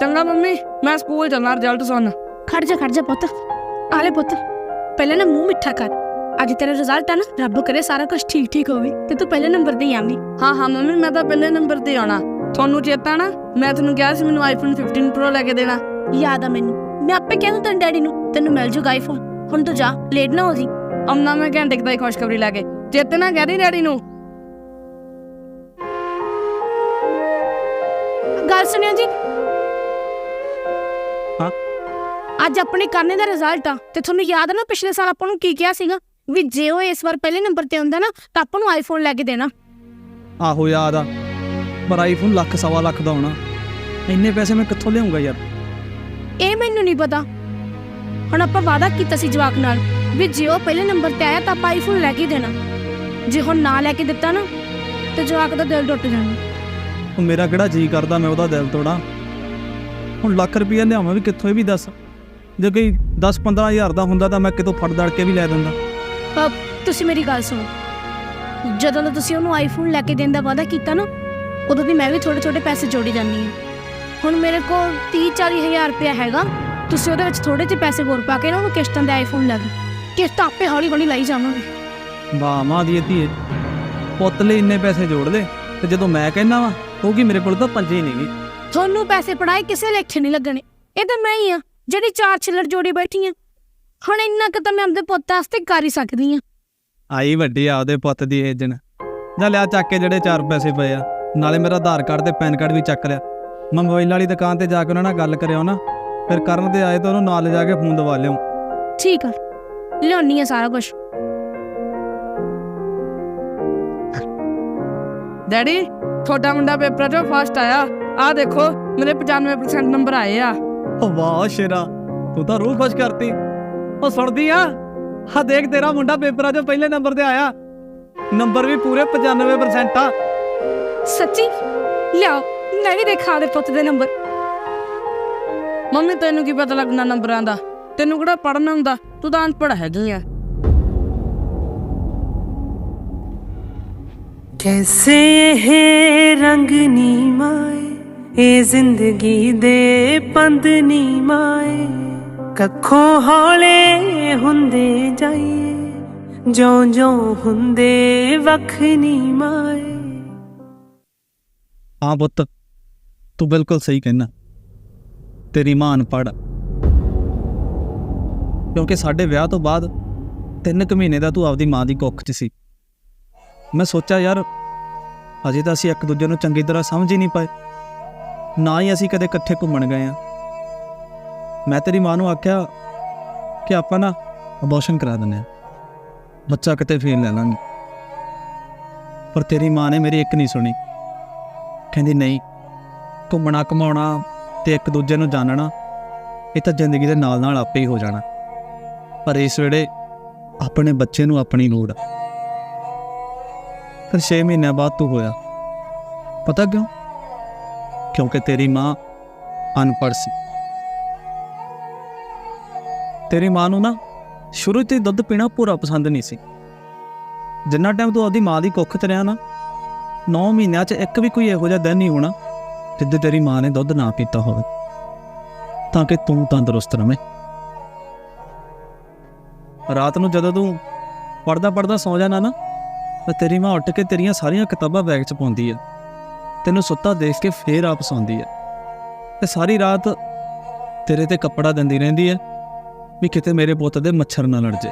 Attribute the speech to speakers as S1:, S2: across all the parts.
S1: ਚੰਗਾ ਮੰਮੀ ਮੈਂ ਸਕੂਲ ਚੱਲਣਾ ਰਿਜ਼ਲਟ ਸੁਣ
S2: ਖੜ ਜਾ ਖੜ ਜਾ ਪੁੱਤ। ਆਲੇ ਪੁੱਤ। ਪਹਿਲਾਂ ਨਾ ਮੂੰਹ ਮਿੱਠਾ ਕਰ। ਅੱਜ ਤੇਰਾ ਰਿਜ਼ਲਟ ਆ ਨਾ ਰੱਬ ਕਰੇ ਸਾਰਾ ਕੁਝ ਠੀਕ ਠੀਕ ਹੋਵੇ ਤੇ ਤੂੰ ਪਹਿਲੇ ਨੰਬਰ ਤੇ ਹੀ ਆਵੀਂ।
S1: ਹਾਂ ਹਾਂ ਮੰਮੀ ਮੈਂ ਤਾਂ ਪਹਿਲੇ ਨੰਬਰ ਤੇ ਆਉਣਾ। ਤੁਹਾਨੂੰ ਚੇਤਾ ਨਾ ਮੈਂ ਤੁਹਾਨੂੰ ਕਿਹਾ ਸੀ ਮੈਨੂੰ ਆਈਫੋਨ 15 ਪ੍ਰੋ ਲੈ ਕੇ ਦੇਣਾ।
S2: ਯਾਦ ਆ ਮੈਨੂੰ। ਮੈਂ ਆਪੇ ਕਹਿ ਦੂੰ ਤੇਰੇ ਡੈਡੀ ਨੂੰ ਤੈਨੂੰ ਮਿਲ ਜੂਗਾ ਆਈਫੋਨ ਹੁਣ ਤੂੰ ਜਾ ਲੇਟ ਨਾ ਹੋ ਜੀ
S1: ਅੰਨਾ ਮੈਂ ਘੰਟੇ ਕੁ ਦਾ ਹੀ ਖੁਸ਼ਖਬਰੀ ਲੈ ਕੇ। ਚੇਤੇ ਨਾ ਕਹਿ ਦੀ ਡੈਡੀ ਨੂੰ।
S2: ਗੱਲ ਸੁਣਿਓ ਜੀ? ਅੱਜ ਆਪਣੇ ਕਰਨੇ ਦਾ ਰਿਜ਼ਲਟ ਆ। ਤੇ ਤੁਹਾਨੂੰ ਯਾਦ ਆ ਨਾ ਪਿਛਲੇ ਸਾਲ ਆਪਾਂ ਨੂੰ ਕੀ ਕਿਹਾ ਸੀਗਾ? ਵੀ ਜੇ ਉਹ ਇਸ ਵਾਰ ਪਹਿਲੇ ਨੰਬਰ ਤੇ ਆਉਂਦਾ ਨਾ ਤਾਂ ਆਪਾਂ ਨੂੰ ਆਈਫੋਨ ਲੈ ਕੇ ਦੇਣਾ।
S3: ਆਹੋ ਯਾਦ ਆ। ਪਰ ਆਈਫੋਨ ਲੱਖ ਸਵਾ ਲੱਖ ਦਾ ਹੋਣਾ। ਇੰਨੇ ਪੈਸੇ ਮੈਂ ਕਿੱਥੋਂ ਲਿਆਉਂਗਾ ਯਾਰ?
S2: ਇਹ ਮੈਨੂੰ ਨਹੀਂ ਪਤਾ। ਹੁਣ ਆਪਾਂ ਵਾਅਦਾ ਕੀਤਾ ਸੀ ਜਵਾਕ ਨਾਲ ਵੀ ਜੇ ਉਹ ਪਹਿਲੇ ਨੰਬਰ ਤੇ ਆਇਆ ਤਾਂ ਆਪਾਂ ਆਈਫੋਨ ਲੈ ਕੇ ਦੇਣਾ। ਜੇ ਹੁਣ ਨਾ ਲੈ ਕੇ ਦਿੱਤਾ ਨਾ ਤੇ ਜਵਾਕ ਦਾ ਦਿਲ ਟੁੱਟ ਜਾਣਾ।
S3: ਉਹ ਮੇਰਾ ਕਿਹੜਾ ਜੀ ਕਰਦਾ ਮੈਂ ਉਹਦਾ ਦਿਲ ਤੋੜਾਂ। ਹੁਣ ਲੱਖ ਰੁਪਈਆ ਲਿਆਵਾਂ ਵੀ ਕਿੱਥੋਂ ਇਹ ਵੀ ਦੱਸ। ਜੇ ਕੋਈ 10 15000 ਦਾ ਹੁੰਦਾ ਤਾਂ ਮੈਂ ਕਿਤੋਂ ਫੜ ਦੜ ਕੇ ਵੀ ਲੈ ਦਿੰਦਾ।
S2: ਅਹ ਤੁਸੀਂ ਮੇਰੀ ਗੱਲ ਸੁਣੋ। ਜਦੋਂ ਦਾ ਤੁਸੀਂ ਉਹਨੂੰ ਆਈਫੋਨ ਲੈ ਕੇ ਦੇਣ ਦਾ ਵਾਅਦਾ ਕੀਤਾ ਨਾ ਉਦੋਂ ਦੀ ਮੈਂ ਵੀ ਥੋੜੇ ਛੋਟੇ ਪੈਸੇ ਜੋੜੀ ਜਾਂਦੀ ਹਾਂ। ਹੁਣ ਮੇਰੇ ਕੋਲ 30 40 ਹਜ਼ਾਰ ਰੁਪਇਆ ਹੈਗਾ ਤੁਸੀਂ ਉਹਦੇ ਵਿੱਚ ਥੋੜੇ ਜਿਹੇ ਪੈਸੇ ਹੋਰ ਪਾ ਕੇ ਨਾ ਉਹਨੂੰ ਕਿਸ਼ਤਾਂ ਦੇ ਆਈਫੋਨ ਲੈ ਦਿਓ ਕਿਸ਼ਤ ਆਪੇ ਹੌਲੀ ਹੌਲੀ ਲਾਈ ਜਾਵਾਂਗੇ।
S3: ਵਾਹ ਮਾਂ ਦੀ ਧੀਏ। ਪੁੱਤ ਲਈ ਇੰਨੇ ਪੈਸੇ ਜੋੜ ਦੇ ਤੇ ਜਦੋਂ ਮੈਂ ਕਹਿਣਾ ਵਾ ਉਹ ਕੀ ਮੇਰੇ ਕੋਲ ਤਾਂ ਪੰਜੇ ਹੀ ਨਹੀਂਗੇ
S2: ਤੁਹਾਨੂੰ ਪੈਸੇ ਪੜਾਏ ਕਿਸੇ ਲੇਖੇ ਨਹੀਂ ਲੱਗਣੇ। ਇਹ ਤਾਂ ਮੈਂ ਹੀ ਆ ਜਿਹੜੀ ਚਾਰ ਛਿੱਲੜ ਜੋੜੀ ਬੈਠੀ ਆ। ਹੁਣ ਇੰਨਾ ਕੁ ਤਾਂ ਮੈਂ ਆਪਣੇ ਪੁੱਤ ਵਾਸਤੇ ਕਰ ਹੀ ਸਕਦੀ ਆ।
S3: ਆਈ ਵੱਡੀ ਆ ਉਹਦੇ ਪੁੱਤ ਦੀ ਏਜਨ ਜਾ ਲਿਆ ਚੱਕ ਕੇ ਜਿਹੜੇ ਚਾਰ ਪੈਸੇ ਪਏ ਆ। ਨਾਲੇ ਮੇਰਾ ਆਧਾਰ ਕਾਰਡ ਤੇ ਪੈਨ ਕਾਰਡ ਵੀ ਚੱਕ ਲਿਆ। ਮੈਂ ਮੋਬਾਈਲ ਵਾਲੀ ਦੁਕਾਨ ਤੇ ਜਾ ਕੇ ਉਹਨਾਂ ਨਾਲ ਗੱਲ ਕਰਿਓ ਨਾ ਫਿਰ ਕਰਨ ਤੇ ਆਏ ਤਾਂ ਉਹਨੂੰ ਨਾਲ ਜਾ ਕੇ ਫੋਨ ਦਵਾ ਲਿਓ
S2: ਠੀਕ ਆ ਲਿਆਉਣੀ ਆ ਸਾਰਾ ਕੁਝ
S1: ਡੈਡੀ ਤੁਹਾਡਾ ਮੁੰਡਾ ਪੇਪਰ 'ਚੋਂ ਫਸਟ ਆਇਆ। ਆਹ ਦੇਖੋ ਮੇਰੇ 95% ਨੰਬਰ ਆਏ ਆ।
S3: ਓ ਵਾਹ ਸ਼ੇਰਾ ਤੂੰ ਤਾਂ ਰੂਹ ਖੁਸ਼ ਕਰਤੀ ਉਹ ਸੁਣਦੀ ਆ ਹਾਂ ਦੇਖ ਤੇਰਾ ਮੁੰਡਾ ਪੇਪਰਾਂ 'ਚੋਂ ਪਹਿਲੇ ਨੰਬਰ ਤੇ ਆਇਆ ਨੰਬਰ ਵੀ ਪੂਰੇ 95% ਆ
S2: ਸੱਚੀ ਲਿਆਓ ਮੈਂ ਵੀ ਦੇਖਾ ਦੇ ਪੁੱਤ ਦੇ ਨੰਬਰ
S1: ਮੰਮੀ ਤੈਨੂੰ ਕੀ ਪਤਾ ਲੱਗਣਾ ਨੰਬਰਾਂ ਦਾ ਤੈਨੂੰ ਕਿਹੜਾ ਪੜਨਾ ਹੁੰਦਾ ਤੂੰ ਤਾਂ ਅਨਪੜ੍ਹ ਹੈਗੀ ਆ
S4: कैसे ये रंग नी माए ਜ਼ਿੰਦਗੀ ਦੇ ਪੰਦ ਨੀ ਮਾਏ। ਕੱਖੋਂ ਹੌਲੇ ਹੁੰਦੇ ਜਾਈਏ ਜਿਉਂ ਜਿਉਂ ਹੁੰਦੇ ਵੱਖ ਨੀ ਮਾਏ।
S3: ਹਾਂ ਪੁੱਤ, ਤੂੰ ਬਿਲਕੁਲ ਸਹੀ ਕਹਿਣਾ ਤੇਰੀ ਮਾਂ ਅਨਪੜ੍ਹ ਕਿਉਂਕਿ ਸਾਡੇ ਵਿਆਹ ਤੋਂ ਬਾਅਦ ਤਿੰਨ ਕੁ ਮਹੀਨੇ ਦਾ ਤੂੰ ਆਪਦੀ ਮਾਂ ਦੀ ਕੁੱਖ 'ਚ ਸੀ। ਮੈਂ ਸੋਚਿਆ ਯਾਰ ਅਜੇ ਤਾਂ ਅਸੀਂ ਇੱਕ ਦੂਜੇ ਨੂੰ ਚੰਗੀ ਤਰ੍ਹਾਂ ਸਮਝ ਹੀ ਨਹੀਂ ਪਾਏ। ਨਾ ਹੀ ਅਸੀਂ ਕਦੇ ਇਕੱਠੇ ਘੁੰਮਣ ਗਏ ਆ ਮੈਂ ਤੇਰੀ ਮਾਂ ਨੂੰ ਆਖਿਆ ਕਿ ਆਪਾਂ ਨਾ ਅਬੋਰਸ਼ਨ ਕਰਾ ਦਿੰਦੇ ਆ ਬੱਚਾ ਕਿਤੇ ਫੇਰ ਲੈ ਲਾਂਗੇ। ਪਰ ਤੇਰੀ ਮਾਂ ਨੇ ਮੇਰੀ ਇੱਕ ਨਹੀਂ ਸੁਣੀ। ਕਹਿੰਦੀ, ਨਹੀਂ, ਘੁੰਮਣਾ ਕਮਾਉਣਾ ਤੇ ਇੱਕ ਦੂਜੇ ਨੂੰ ਜਾਣਨਾ, ਇਹ ਤਾਂ ਜ਼ਿੰਦਗੀ ਦੇ ਨਾਲ ਨਾਲ ਆਪੇ ਹੀ ਹੋ ਜਾਣਾ। ਪਰ ਇਸ ਵੇਲੇ ਆਪਣੇ ਬੱਚੇ ਨੂੰ ਆਪਣੀ ਲੋੜ ਆ। ਫਿਰ 6 ਮਹੀਨਿਆਂ ਬਾਅਦ ਤੂੰ ਹੋਇਆ। ਪਤਾ ਕਿਉਂ? ਕਿਉਂਕਿ ਤੇਰੀ ਮਾਂ ਅਨਪੜ੍ਹ ਸੀ। ਤੇਰੀ ਮਾਂ ਨੂੰ ਨਾ ਸ਼ੁਰੂ ਤੋਂ ਹੀ ਦੁੱਧ ਪੀਣਾ ਪੂਰਾ ਪਸੰਦ ਨਹੀਂ ਸੀ। ਜਿੰਨਾ ਟਾਈਮ ਤੂੰ ਆਪਦੀ ਮਾਂ ਦੀ ਕੁੱਖ 'ਚ ਰਿਹਾ ਨਾ 9 ਮਹੀਨਿਆਂ 'ਚ ਇੱਕ ਵੀ ਕੋਈ ਇਹੋ ਜਿਹਾ ਦਿਨ ਨਹੀਂ ਹੋਣਾ ਜਿੱਦੇ ਤੇਰੀ ਮਾਂ ਨੇ ਦੁੱਧ ਨਾ ਪੀਤਾ ਹੋਵੇ। ਤਾਂ ਕਿ ਤੂੰ ਤੰਦਰੁਸਤ ਰਵੇਂ। ਰਾਤ ਨੂੰ ਜਦੋਂ ਤੂੰ ਪੜਦਾ ਪੜਦਾ ਸੌ ਜਾਣਾ ਨਾ, ਤਾਂ ਤੇਰੀ ਮਾਂ ਉੱਠ ਕੇ ਤੇਰੀਆਂ ਸਾਰੀਆਂ ਕਿਤਾਬਾਂ ਬੈਗ 'ਚ ਪਾਉਂਦੀ ਆ। ਤੈਨੂੰ ਸੁੱਤਾ ਦੇਖ ਕੇ ਫੇਰ ਆਪ ਸੌਂਦੀ ਹੈ ਤੇ ਸਾਰੀ ਰਾਤ ਤੇਰੇ ਤੇ ਕੱਪੜਾ ਦਿੰਦੀ ਰਹਿੰਦੀ ਹੈ ਵੀ ਕਿਤੇ ਮੇਰੇ ਪੁੱਤ ਦੇ ਮੱਛਰ ਨਾ ਲੜ ਜੇ।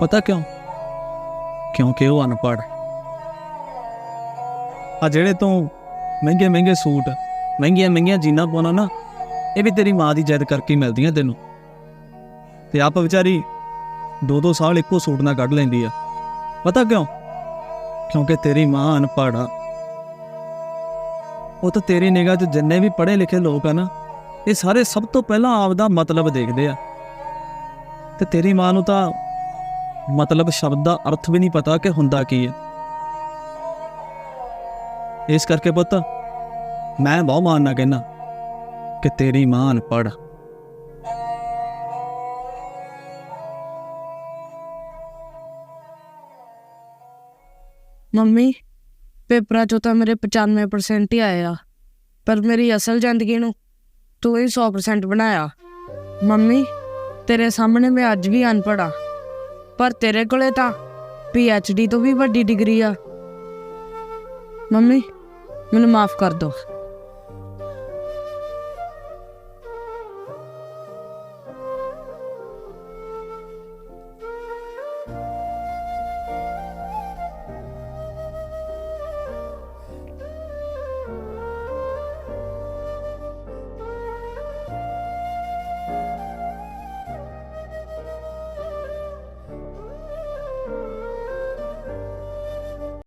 S3: ਪਤਾ ਕਿਉਂ? ਕਿਉਂਕਿ ਉਹ ਅਨਪੜ੍ਹ। ਆ ਜਿਹੜੇ ਤੂੰ ਮਹਿੰਗੇ ਮਹਿੰਗੇ ਸੂਟ, ਮਹਿੰਗੀਆਂ ਮਹਿੰਗੀਆਂ ਜੀਨਾਂ ਪਾਉਣਾ ਨਾ, ਇਹ ਵੀ ਤੇਰੀ ਮਾਂ ਦੀ ਜਿੱਦ ਕਰਕੇ ਮਿਲਦੀਆਂ ਤੈਨੂੰ। ਤੇ ਆਪ ਵਿਚਾਰੀ ਦੋ ਦੋ ਸਾਲ ਇੱਕੋ ਸੂਟ ਨਾਲ ਕੱਢ ਲੈਂਦੀ ਆ ਪਤਾ ਕਿਉਂ? ਕਿਉਂਕਿ ਤੇਰੀ ਮਾਂ ਅਨਪੜ੍ਹ ਆ। ਉਹ ਤਾਂ ਤੇਰੀ ਨਿਗਾਹ 'ਚ ਜਿੰਨੇ ਵੀ ਪੜ੍ਹੇ ਲਿਖੇ ਲੋਕ ਆ ਨਾ, ਇਹ ਸਾਰੇ ਸਭ ਤੋਂ ਪਹਿਲਾਂ ਆਪ ਦਾ ਮਤਲਬ ਦੇਖਦੇ ਆ। ਤੇ ਤੇਰੀ ਮਾਂ ਨੂੰ ਤਾਂ ਮਤਲਬ ਸ਼ਬਦ ਦਾ ਅਰਥ ਵੀ ਨਹੀਂ ਪਤਾ ਕਿ ਹੁੰਦਾ ਕੀ ਹੈ ਇਸ ਕਰਕੇ ਪੁੱਤ, ਮੈਂ ਬਹੁਤ ਮਾਨਣਾ ਕਹਿਣਾ ਕਿ ਤੇਰੀ ਮਾਂ ਅਨਪੜ੍ਹ
S1: ਮੰਮੀ ਪੇਪਰਾਂ 'ਚੋਂ ਤਾਂ ਮੇਰੇ 95% ਹੀ ਆਏ ਆ। ਪਰ ਮੇਰੀ ਅਸਲ ਜ਼ਿੰਦਗੀ ਨੂੰ ਤੂੰ ਹੀ 100% ਬਣਾਇਆ। ਮੰਮੀ, ਤੇਰੇ ਸਾਹਮਣੇ ਮੈਂ ਅੱਜ ਵੀ ਅਨਪੜ੍ਹ ਆ। ਪਰ ਤੇਰੇ ਕੋਲੇ ਤਾਂ ਪੀ ਐਚ ਡੀ ਤੋਂ ਵੀ ਵੱਡੀ ਡਿਗਰੀ ਆ। ਮੰਮੀ, ਮੈਨੂੰ ਮਾਫ ਕਰ ਦਿਓ